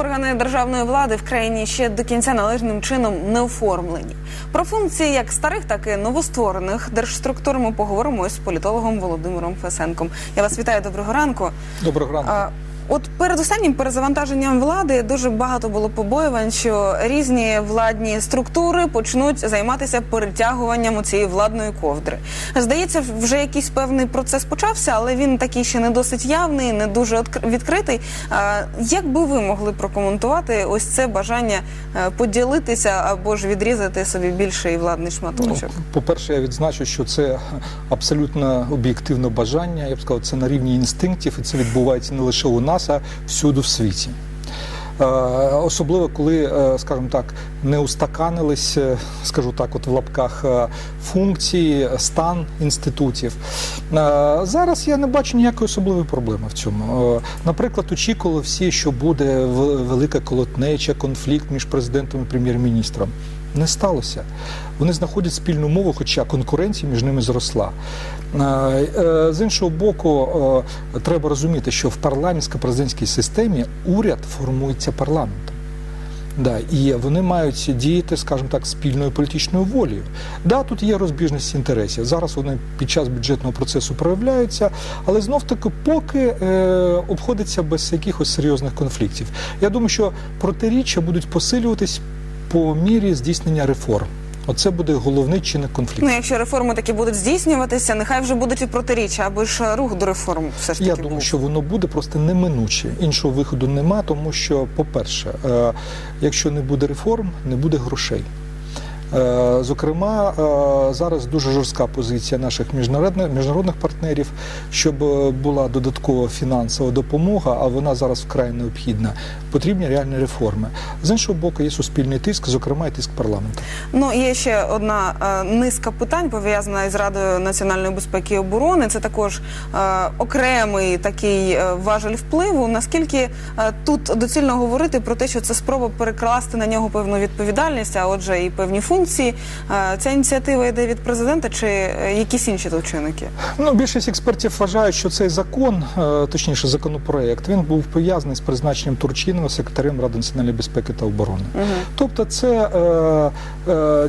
Органи державної влади в країні ще до кінця належним чином не оформлені. Про функції як старих, так і новостворених держструктур ми поговоримо із політологом Володимиром Фесенком. Я вас вітаю. Доброго ранку. Доброго ранку. От перед останнім перезавантаженням влади дуже багато було побоювань, що різні владні структури почнуть займатися перетягуванням цієї владної ковдри. Здається, вже якийсь певний процес почався, але він такий ще не досить явний, не дуже відкритий. Як би ви могли прокоментувати ось це бажання е, поділитися або ж відрізати собі більший владний Ну, шматочок? по-перше, я відзначу, що це абсолютно об'єктивне бажання. Я б сказав, це на рівні інстинктів, і це відбувається не лише у нас, а всюди в світі. Е, Особливо коли, е, скажімо так, не устаканились, е, скажу так, от в лапках функції, стан інститутів. Зараз я не бачу ніякої особливої проблеми в цьому. Наприклад, очікували всі, що буде велика колотнеча, конфлікт між президентом і прем'єр-міністром. Не сталося. Вони знаходять спільну мову, хоча конкуренція між ними зросла. Е, е, З іншого боку, е, треба розуміти, що в парламентсько-президентській системі уряд формується парламентом. Да, і вони мають діяти, скажімо так, спільною політичною волею. Да, тут є розбіжність інтересів. Зараз вони під час бюджетного процесу проявляються, але знов таки поки е, обходиться без якихось серйозних конфліктів. Я думаю, що протиріччя будуть посилюватись по мірі здійснення реформ. Оце буде головний чинник конфлікту. Ну, якщо реформи такі будуть здійснюватися, нехай вже будуть і протиріччя, аби ж рух до реформ все ж таки Я був. що воно буде просто неминуче. Іншого виходу нема, тому що, по-перше, е, якщо не буде реформ, не буде грошей. Е, Зокрема, е, зараз дуже жорстка позиція наших міжнародних партнерів, щоб е, була додаткова фінансова допомога, а вона зараз вкрай необхідна. Потрібні реальні реформи. З іншого боку, є суспільний тиск, зокрема і тиск парламенту. Ну є ще одна низка питань пов'язана із Радою національної безпеки і оборони. Це також окремий такий важель впливу. Наскільки тут доцільно говорити про те, що це спроба перекласти на нього певну відповідальність, а отже, і певні функції. Е, ця ініціатива йде від президента чи е, якісь інші чинники? Ну, більшість експертів вважають, що цей закон, е, точніше, законопроект, він був пов'язаний з призначенням Турчинова секретарем Ради національної безпеки та оборони. Тобто, це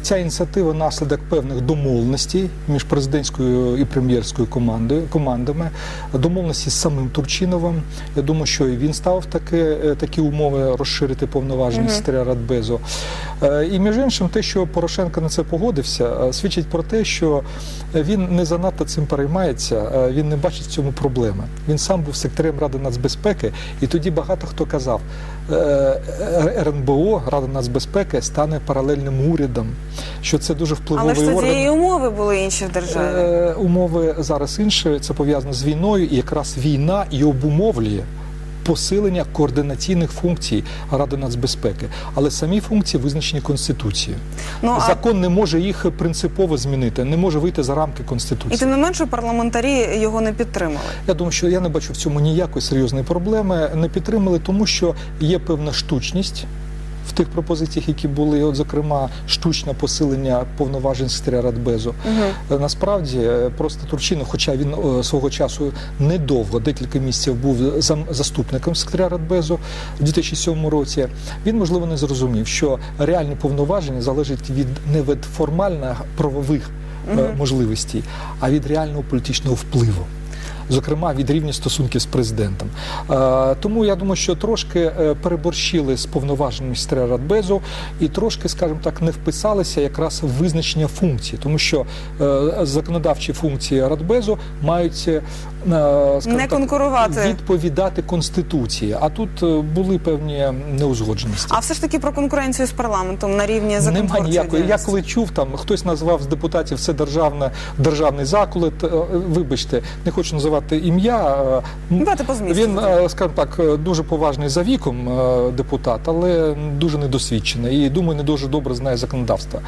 ця ініціатива наслідок певних домовленостей між президентською і прем'єрською командою командами, домовленості з самим Турчиновим. Я думаю, що і він ставив таке, такі умови розширити повноваження секретаря Радбезу. І між іншим, те, що Порошенко на це погодився, свідчить про те, що він не занадто цим переймається, він не бачить в цьому проблеми. Він сам був секретарем Ради нацбезпеки, і тоді багато хто казав, е, РНБО, Рада нацбезпеки, стане паралельним урядом, що це дуже Але впливовий ж тоді і умови були інші в державі. Е, Умови зараз інші, це пов'язано з війною, і якраз війна і обумовлює посилення координаційних функцій Ради нацбезпеки. Але самі функції визначені Конституцією. Ну а Закон не може їх принципово змінити, не може вийти за рамки конституції. і тим не менше парламентарі його не підтримали. Я думаю, що я не бачу в цьому ніякої серйозної проблеми. Не підтримали, тому що є певна штучність. В тих пропозиціях, які були, от зокрема, штучне посилення повноважень секретаря Радбезу. Е, Насправді, е, просто Турчинов, хоча він е, свого часу недовго, декілька місяців був заступником секретаря Радбезу в 2007 році, він можливо не зрозумів, що реальні повноваження залежать від не від формально правових е, можливостей, а від реального політичного впливу. Зокрема, від рівня стосунків з президентом. Е, тому я думаю, що трошки е, переборщили з повноваженнями секретаря Радбезу і трошки, скажімо так, не вписалися якраз в визначення функцій, тому що е, законодавчі функції Радбезу мають е, Не так, конкурувати. відповідати конституції. А тут е, були певні неузгодженості. А все ж таки про конкуренцію з парламентом на рівні Нема законотворчої ніякої. Я коли чув, там хтось назвав з депутатів це державне, державний заколот. Е, Вибачте, не хочу називати ім'я. Давайте по змісту. Він, скажімо так, дуже поважний за віком депутат, але дуже недосвідчений і думаю, не дуже добре знає законодавство.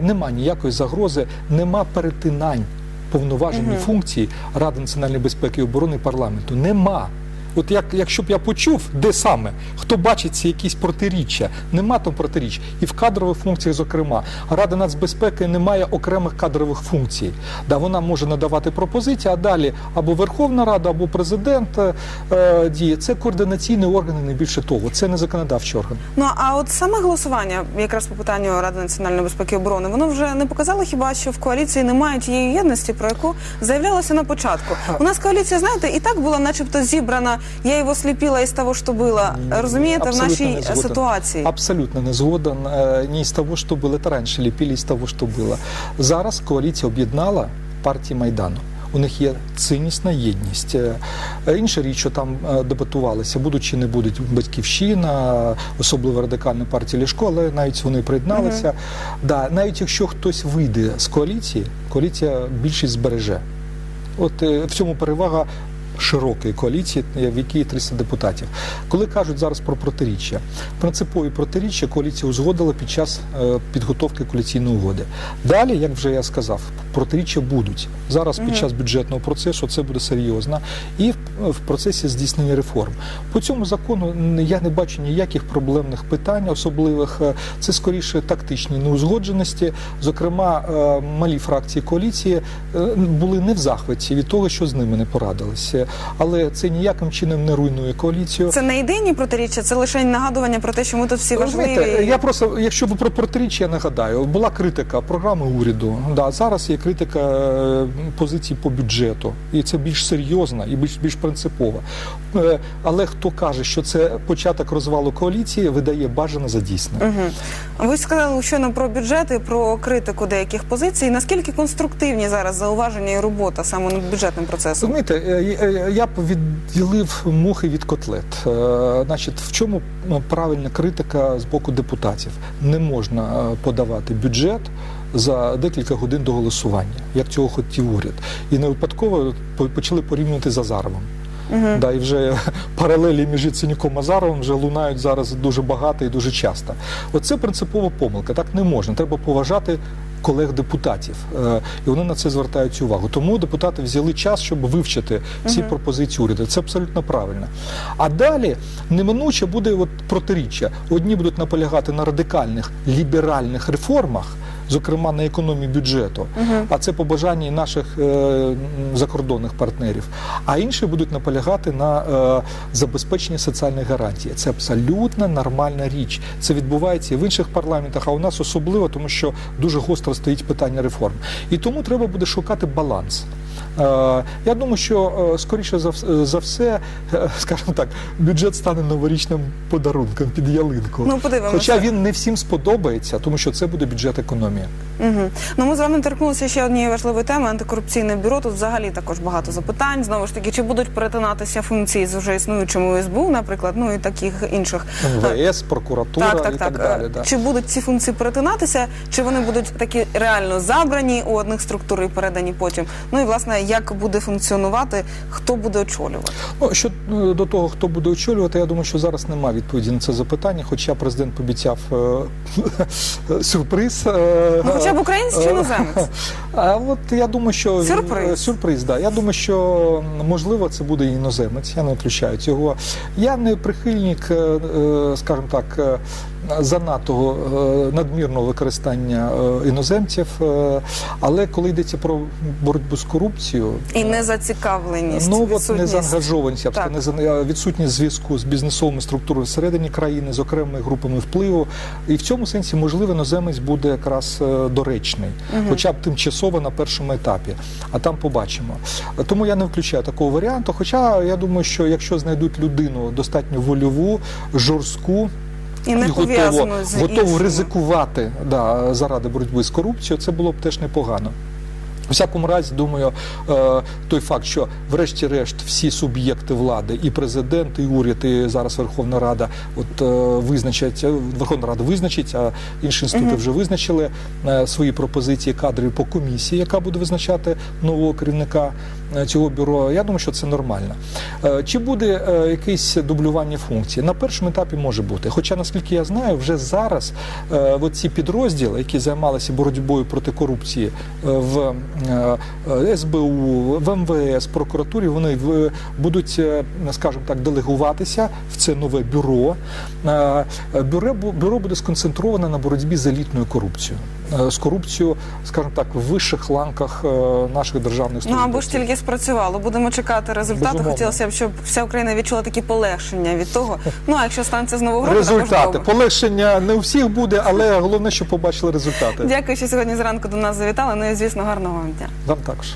Нема ніякої загрози, нема перетинань повноважень і функцій Ради національної безпеки і оборони парламенту. Нема. От як, якщо б я почув, де саме, хто бачить ці якісь протиріччя, нема там протиріч. І в кадрових функціях, зокрема, Рада нацбезпеки не має окремих кадрових функцій. Да, вона може надавати пропозиції, а далі або Верховна Рада, або президент е, е, діє. Це координаційний орган, і не більше того. Це не законодавчий орган. Ну а от саме голосування, якраз по питанню Ради національної безпеки і оборони, воно вже не показало хіба що в коаліції немає тієї єдності, про яку заявлялося на початку. У нас коаліція, знаєте, і так була, начебто, зібрана. Я його сліпіла із того, що було. Розумієте, в нашій ситуації. Абсолютно не згоден. Е, Ні з того, що було. Це раніше ліпили з того, що було. Зараз коаліція об'єднала партії Майдану. У них є ціннісна єдність. Е, Інша річ, що там е, дебатувалися, будуть чи не будуть батьківщина, особливо радикальна партія Ляшко, але навіть вони приєдналися. Да, навіть якщо хтось вийде з коаліції, коаліція більшість збереже. От е, в цьому перевага широкої коаліції, е, в якій 300 депутатів. Коли кажуть зараз про протиріччя, принципові протиріччя коаліція узгодила під час е, підготовки коаліційної угоди. Далі, як вже я сказав, протиріччя будуть зараз під час бюджетного процесу. Це буде серйозно, і в, процесі здійснення реформ. По цьому закону я не бачу ніяких проблемних питань, особливих. Е, Це скоріше тактичні неузгодженості. Зокрема, малі фракції коаліції були не в захваті від того, що з ними не порадилися. Але це ніяким чином не руйнує коаліцію. Це не ідейні протиріччя, це лише нагадування про те, що ми тут всі важливі. Розумієте, я просто, якщо ви про протиріччя, я нагадаю, була критика програми уряду. Да, зараз є критика е, позицій по бюджету, і це більш серйозна і більш більш принципова. Е, Але хто каже, що це початок розвалу коаліції, видає бажане за дійсне. Угу. Ви сказали щойно про бюджети, про критику деяких позицій. Наскільки конструктивні зараз зауваження і робота саме над бюджетним процесом? Розумієте, е, я б відділив мухи від котлет. Е, Значить, в чому е, правильна критика з боку депутатів? Не можна е, подавати бюджет за декілька годин до голосування, як цього хотів уряд. І не випадково почали порівнювати з Азаровим. Да, і вже паралелі між Яценюком і Азаровим вже лунають зараз дуже багато і дуже часто. Оце принципова помилка. Так не можна. Треба поважати колег депутатів. Е, І вони на це звертають увагу. Тому депутати взяли час, щоб вивчити всі пропозиції уряду. Це абсолютно правильно. А далі неминуче буде от протиріччя. Одні будуть наполягати на радикальних ліберальних реформах. Зокрема, на економії бюджету, а це побажання і наших е, закордонних партнерів. А інші будуть наполягати на е, забезпеченні соціальних гарантій. Це абсолютно нормальна річ. Це відбувається і в інших парламентах, а у нас особливо, тому що дуже гостро стоїть питання реформ. І тому треба буде шукати баланс. Е, Я думаю, що е, скоріше за вс- за все, е, скажімо так, бюджет стане новорічним подарунком під ялинку. Ну, подивимося. Хоча він не всім сподобається, тому що це буде бюджет економії. Угу. Ну ми з вами торкнулися ще однієї важливої теми антикорупційне бюро. Тут взагалі також багато запитань. Знову ж таки, чи будуть перетинатися функції з вже існуючими СБУ, наприклад, ну і таких інших. МВС, прокуратура Так, так, і так. так далі. Да. Чи будуть ці функції перетинатися, чи вони будуть такі реально забрані у одних структур і передані потім? Ну і власне, як буде функціонувати, хто буде очолювати? Ну, що е, до того, хто буде очолювати, я думаю, що зараз немає відповіді на це запитання, хоча президент пообіцяв е, сюрприз. е, Ну, хоча б українець чи іноземець? А от я думаю, що Сюрприз. сюрприз, да. Я думаю, що можливо це буде іноземець. Я не виключаю цього. Я не прихильник, скажімо так, занадто е, надмірного використання е, іноземців. е, Але коли йдеться про боротьбу з корупцією, І незацікавленість. Ну от незаангажованість, я б сказав, відсутність зв'язку з бізнесовими структурами всередині країни, з окремими групами впливу. І в цьому сенсі, можливо, іноземець буде якраз доречний, хоча б тимчасово на першому етапі. А там побачимо. Тому я не включаю такого варіанту. Хоча я думаю, що якщо знайдуть людину достатньо вольову, жорстку. І не і готово, з готову ризикувати да, заради боротьби з корупцією, це було б теж непогано. У всякому разі, думаю, е, той факт, що врешті-решт всі суб'єкти влади, і президент, і уряд, і зараз Верховна Рада, от е, визначать, Верховна Рада визначить, а інші інститути вже визначили е, свої пропозиції кадрів по комісії, яка буде визначати нового керівника цього бюро. Я думаю, що це нормально. Чи буде якесь дублювання функцій? На першому етапі може бути. Хоча, наскільки я знаю, вже зараз ці підрозділи, які займалися боротьбою проти корупції в СБУ, в МВС, прокуратурі вони будуть, е, скажімо так, делегуватися в це нове бюро. Е, Бюро, буде сконцентроване на боротьбі з елітною корупцією, е, з корупцією, скажімо так, в вищих ланках е, наших державних Ну або ж тільки спрацювало. Будемо чекати результату. Безумовно. Хотілося б, щоб вся Україна відчула такі полегшення від того. Ну а якщо станеться з нового результати. Полегшення не у всіх буде, але головне, щоб побачили результати. Дякую, що сьогодні зранку до нас завітали. Ну і звісно, гарного вам дня. Вам також.